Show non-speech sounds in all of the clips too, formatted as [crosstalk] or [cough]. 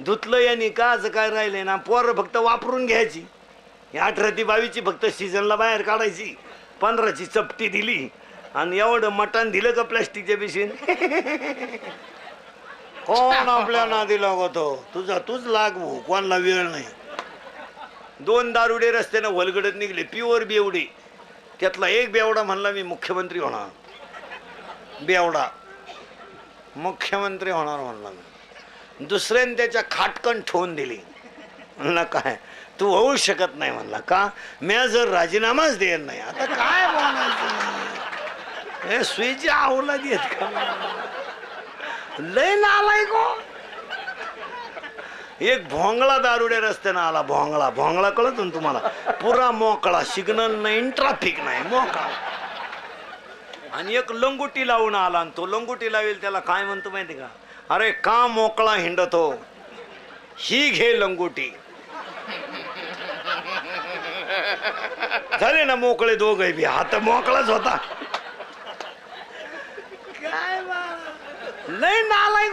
धुतलं यांनी काच काय राहिले ना? पोरं फक्त वापरून घ्यायची. ही अठरा ती बावीसची फक्त सीझनला बाहेर काढायची. पंधराची चपटी दिली. आणि एवढं मटण दिलं का प्लॅस्टिकच्या पिशीन कोण आपल्या ना नादी तो तुझा तूच लाग भाऊ कोणाला वेळ नाही. दोन दारुडे रस्त्यानं वलगडत निघले प्युअर बेवडे. त्यातला एक बेवडा म्हणला मी मुख्यमंत्री होणार. बेवडा. मुख्यमंत्री होणार म्हणला मी. दुसऱ्याने त्याच्या खाटकन ठेवून दिली. म्हणला काय? तू होऊ शकत नाही म्हणला. का? मी जर राजीनामाच देत नाही. आता काय बोलायचं? हे सुईची आवला देत का? लय नालाय गो. एक भोंगळा दारुड्या रस्त्यानं आला. भोंगळा भोंगळा कळत ना तुम्हाला? पुरा मोकळा सिग्नल नाही ट्रॅफिक नाही मोकळा. आणि एक लंगोटी लावून आला आणि तो लंगोटी लावेल त्याला काय म्हणतो माहिती का? अरे का मोकळा हिंडतो? ही घे लंगोटी. झाले ना मोकळे दोघे बी. हात मोकळाच होता. काय लय नालाय.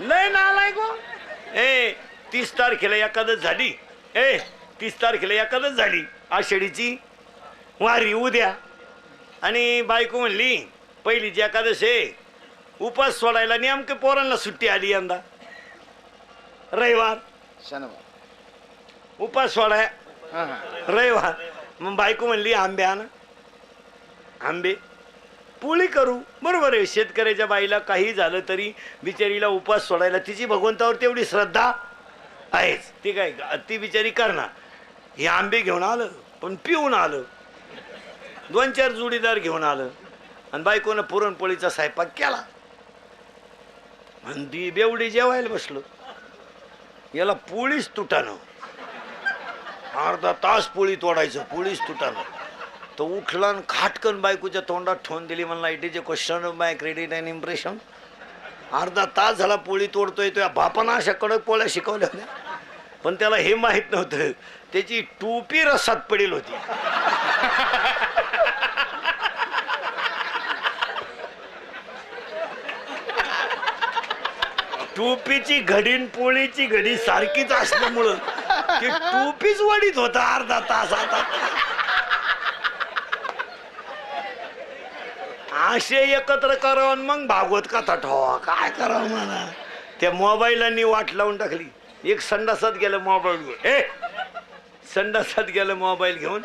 लय नालाय गो. ए तीस तारखेला एकादच झाली. ए तीस तारखेला एकादच झाली. आषाढीची वारी उद्या. आणि बायको म्हणली पहिलीची एकादश आहे. उपास सोडायला नेमकं पोरांना सुट्टी आली यंदा. रविवार. शनिवार. उपास सोडाय. रविवार. मग बायको म्हणली आंबे आण. आंबे. पोळी करू. बरोबर आहे शेतकऱ्याच्या बाईला काही झालं तरी बिचारीला उपास सोडायला तिची भगवंतावर तेवढी श्रद्धा आहेच. ती काय ती बिचारी करणार. हे आंबे घेऊन आलं पण पिऊन आलं. दोन चार जोडीदार घेऊन आलं. आणि बायकोनं पुरणपोळीचा स्वयंपाक केला. आणि बेवडी जेवायला बसलो. याला पोळीच तुटानं. अर्धा तास पोळी तोडायचं पोळीच तुटानं. तो उठला आणि खाटकन बायकोच्या तोंडात ठेवून दिली म्हणला it is a question of my credit and impression अर्धा तास झाला पोळी तोडतोय तो या अशा कडक पोळ्या शिकवल्या होत्या. पण त्याला हे माहीत नव्हतं त्याची टोपी रसात पडेल होती. [laughs] टोपीची घडी न पोळीची घडी सारखीच असल्यामुळं की टोपीच वडीत होता अर्धा तास आता. असे एकत्र करावं आणि मग भागवत कथा ठेवा. काय करावं म्हणा? त्या मोबाईलांनी वाट लावून टाकली. एक संडासात गेलं मोबाईल घेऊन. ए संडासात गेलं मोबाईल घेऊन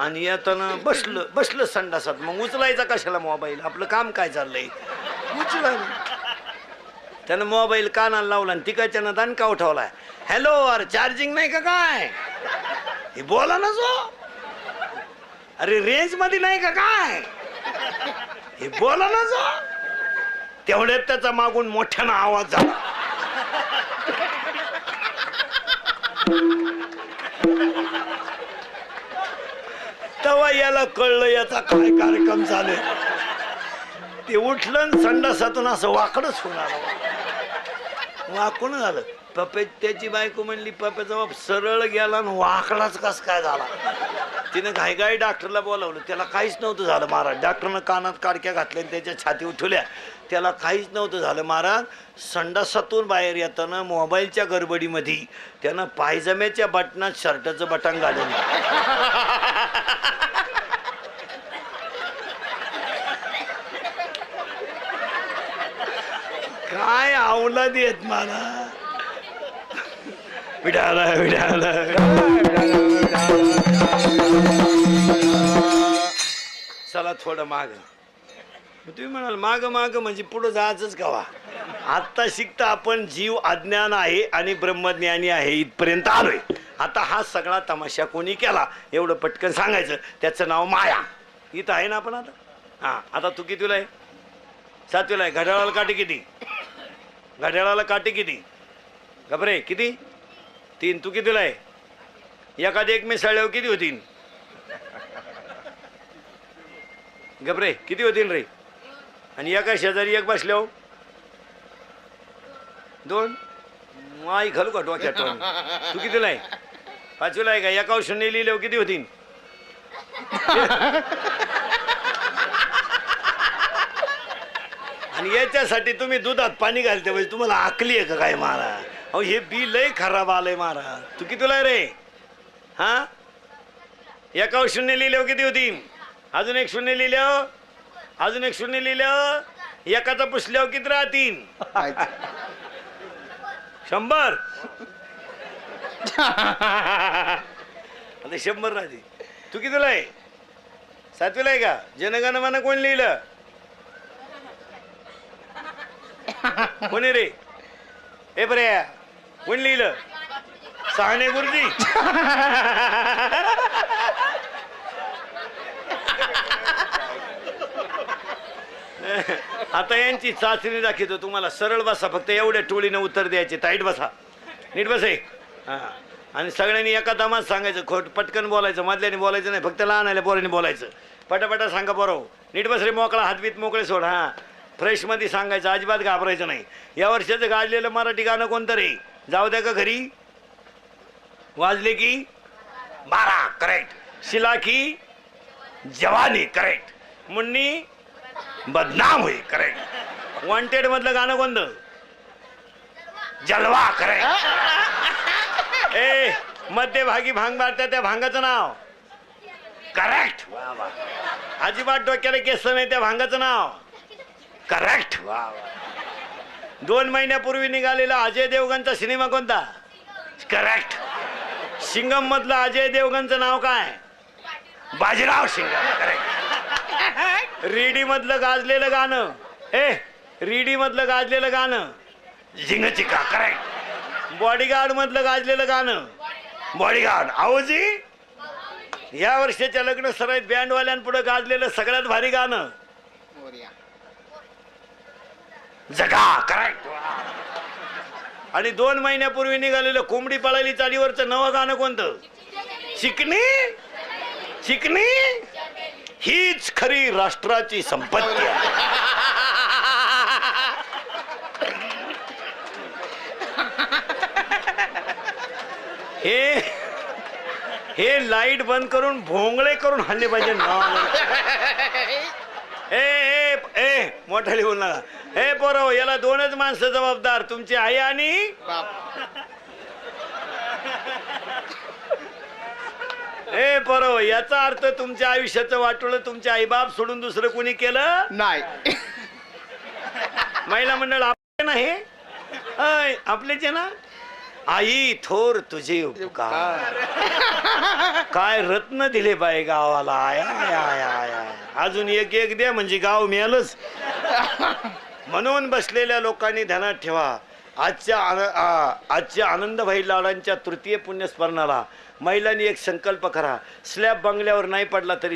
आणि येताना बसलं बसलं संडासात. मग उचलायचा कशाला मोबाईल? आपलं काम काय चाललंय? उचला त्यानं मोबाईल कानाला लावला आणि तिकडच्यानं दणका उठवलाय. हॅलो अरे चार्जिंग नाही का काय? हे बोला ना जो. अरे रेंजमध्ये नाही का काय? हे बोला ना जो. तेवढ्यात त्याचा मागून मोठ्यानं आवाज झाला. तेव्हा याला कळलं याचा काय कार्यक्रम झाले. ते उठलं आणि संडासातून असं वाकडच होणार वाकून झालं? पप्पे त्याची बायको म्हणली पप्प्याचा बाप सरळ गेला आणि वाकडाच कस काय झाला? तिनं घाई घाई डॉक्टरला बोलावलं. त्याला काहीच नव्हतं झालं महाराज. डॉक्टरनं कानात काडक्या घातल्या आणि त्याच्या छाती उठवल्या. त्याला काहीच नव्हतं झालं महाराज. संडासातून बाहेर येताना मोबाईलच्या गडबडीमध्ये त्यानं पायजम्याच्या बटनात शर्टाचं बटन घालून [laughs] काय येत मला. विडाला विडाला. चला थोडं माग. तुम्ही म्हणाल माग माग म्हणजे पुढं जायचंच कवा? आत्ता शिकता आपण जीव अज्ञान आहे आणि ब्रह्मज्ञानी आहे इथपर्यंत आलोय. आता हा सगळा तमाशा कोणी केला एवढं पटकन सांगायचं त्याचं नाव माया. इथं आहे ना आपण आता? हां आता तू कितीला आहे? सातवीला आहे घड्याळाला काटे किती? घड्याळाला काटे किती? घबरे किती? तीन तू कितीला आहे? एखादी एक मिसळल्यावर किती होतीन? घबरे किती होतील रे? आणि एका शेजारी एक बसल्यावर दोन? माई घालू का डोक्यात तू कितीला आहे? पाचवीला आहे का? एका शून्य लिहिल्यावर किती होतीन? आणि याच्यासाठी तुम्ही दुधात पाणी घालते म्हणजे तुम्हाला आकली आहे का काय मारा? अहो हे बी लय खराब आलंय मारा. तू कितीला रे? हा? एकावर शून्य लिहिल्यावर हो, किती होती? अजून एक शून्य लिहिल्यावर हो. अजून एक शून्य लिहिल्यावर हो. एकाचा पुसल्यावर किती राहतील? शंभर? आता शंभर राहते तू कितीला आहे? सातवीला आहे का? जनगणमानं कोण लिहिलं? कोणी रे? ए बरे कोण लिहिलं? सहाणे गुरुजी. आता यांची चाचणी दाखवतो तुम्हाला. सरळ बसा फक्त एवढ्या टोळीनं उत्तर द्यायचे. ताईट बसा. नीट बसे हा. आणि सगळ्यांनी एका दमात सांगायचं खोट पटकन बोलायचं मधल्याने बोलायचं नाही फक्त लहान आल्या पोरांनी बोलायचं. पटापटा सांगा बरोबर नीट बस रे मोकळा हातबीत मोकळे सोड हा. फ्रेशमध्ये सांगायचं अजिबात घाबरायचं नाही. या वर्षाचं गाजलेलं मराठी गाणं कोणतं रे जाऊ द्या का घरी? वाजले की? बारा करेक्ट शिला की? जवानी करेक्ट मुन्नी? बदनाम होई करेक्ट वॉन्टेड मधलं गाणं कोणतं? जलवा करेक्ट [laughs] ए मध्यभागी भांग मारत्या त्या भांगाचं नाव. करेक्ट अजिबात डोक्याला केस नाही त्या भांगाचं नाव. करेक्ट वा दोन महिन्यापूर्वी निघालेला अजय देवगणचा सिनेमा कोणता? करेक्ट सिंगम मधलं अजय देवगणचं नाव काय? बाजीराव सिंगम करेक्ट रेडी मधलं गाजलेलं गाणं. ए रेडी मधलं गाजलेलं गाणं. झिंगचिका करेक्ट बॉडीगार्ड मधलं गाजलेलं गाणं. बॉडीगार्ड आहोजी या वर्षाच्या लग्न सराईत बँडवाल्यांपुढे गाजलेलं सगळ्यात भारी गाणं. जगा करेक्ट आणि दोन महिन्यापूर्वी निघालेलं कोंबडी पळाली चालीवरचं नवं गाणं कोणतं? चिकनी? चिकनी? हीच खरी राष्ट्राची संपत्ती आहे. हे हे लाइट बंद करून भोंगळे करून हल्ले पाहिजे ना. ए ए ए मोठाली बोल नका. ए पोरं याला दोनच माणसं जबाबदार तुमची आई आणि? ए पोरं याचा अर्थ तुमच्या आयुष्याचं वाटोळं तुमचे आईबाप सोडून दुसरं कोणी केलं? नाही. महिला मंडळ आपले नाही? अय, आपलेच आहे ना? आई थोर तुझे उपकार. काय रत्न दिले बाई गावाला? आय आय आय आय आय. अजून एक एक द्या म्हणजे गाव मिळालंच म्हणून बसलेल्या लोकांनी ध्यानात ठेवा. आजच्या आन- आजच्या आनंदभाई लाडांच्या तृतीय पुण्यस्मरणाला महिलांनी एक संकल्प करा. स्लॅब बंगल्यावर नाही पडला तरी